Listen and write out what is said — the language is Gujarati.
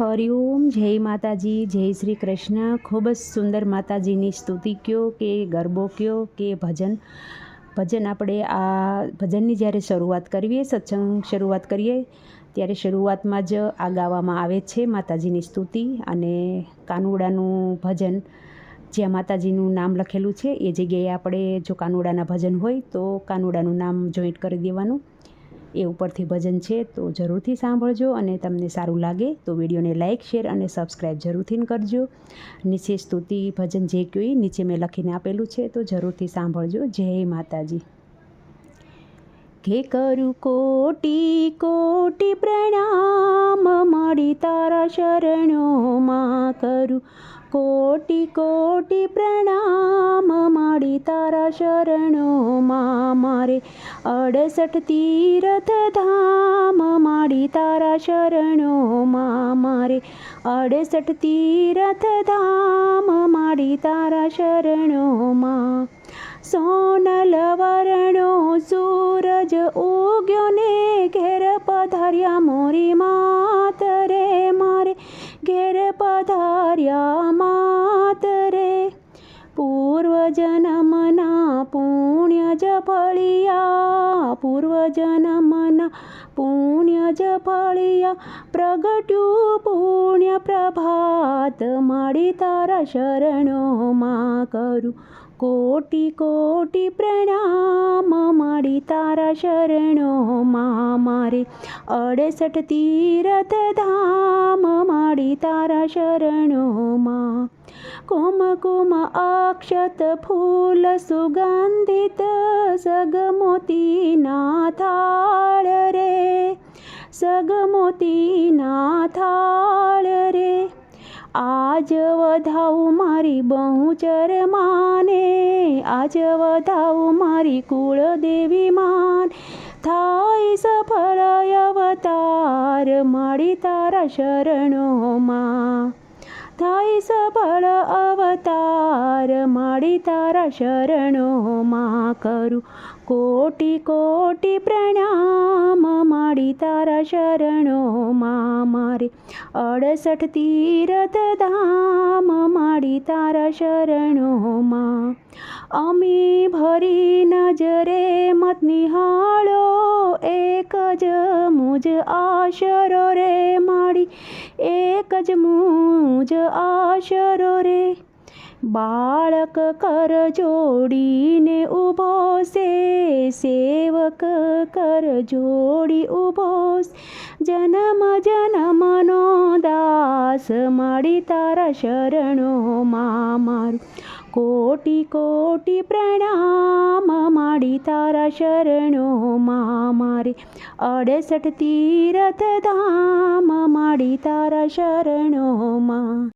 હરિઓમ, જય માતાજી, જય શ્રી કૃષ્ણ. ખૂબ જ સુંદર માતાજીની સ્તુતિ કયો કે ગરબો કયો કે ભજન? ભજન આપણે આ ભજનની જ્યારે શરૂઆત કરીએ, સત્સંગ શરૂઆત કરીએ, ત્યારે શરૂઆતમાં જ આ ગાવામાં આવે છે માતાજીની સ્તુતિ અને કાનુડાનું ભજન. જ્યાં માતાજીનું નામ લખેલું છે, એ જગ્યાએ આપણે જો કાનુડાના ભજન હોય તો કાનુડાનું નામ જોઈન્ટ કરી દેવાનું. એ ઉપરથી ભજન છે, તો જરૂરથી સાંભળજો અને તમને સારું લાગે તો વિડીયોને લાઇક શેર અને સબસ્ક્રાઈબ જરૂરથી કરજો. નીચે સ્તુતિ, ભજન જે કોઈ નીચે મેં લખીને આપેલું છે, તો જરૂરથી સાંભળજો. જય માતાજી. કે કરું કોટી કોટી પ્રણામ મળી તારા શરણોમાં કરું. કોટી કોટી પ્રણામ માડી તારા શરણોમાં મારે અડસઠ તીરથ ધામ માડી તારા શરણોમાં મારે અડસઠ તીરથ ધામ માડી તારા શરણોમાં. સોનલ વરણો સૂરજ ઉગ્યો ને ઘેર પધાર્યા મોરી પૂર્વજન્મના પુણ્ય જ ફળિયા, પૂર્વજન્મના પુણ્ય જ ફળિયા, પ્રગટ્યું પુણ્ય પ્રભાત માડી તારા શરણોમાં કરું કોટી કોટી પ્રણામ માડી તારા શરણોમાં મારે અડસઠ તીર્થ ધામ માડી તારા શરણોમાં कुमकुम अक्षत फूल सुगंधित सगमोती नाथाळ रे सगमोती नाथाळ रे. आज वधाऊ मारी बहुचर माने आज वधाऊ मारी कुळदेवी मान. थाई सफळ अवतार माडी तारा शरण मा. થાય સફળ અવતાર માડી તારા શરણોમાં કરું. કોટી કોટી પ્રણામ માડી તારા શરણોમાં મારે. અડસઠ તીરથ ધામ માડી તારા શરણોમાં. અમે ભરી નજરે મત નિહાળો, એક જ મુજ આશરો રે માડી એક જ મુજ આશરો રે. બાળક કર જોડીને ઊભો છે સેવક કર જોડી ઊભો જન્મ જન્મનો દાસ મળી તારા શરણોમાં મારું. कोटि कोटि प्रणम माडि तारा शरणो मा अडसट तीरथ दाम मा तारा शरणो मा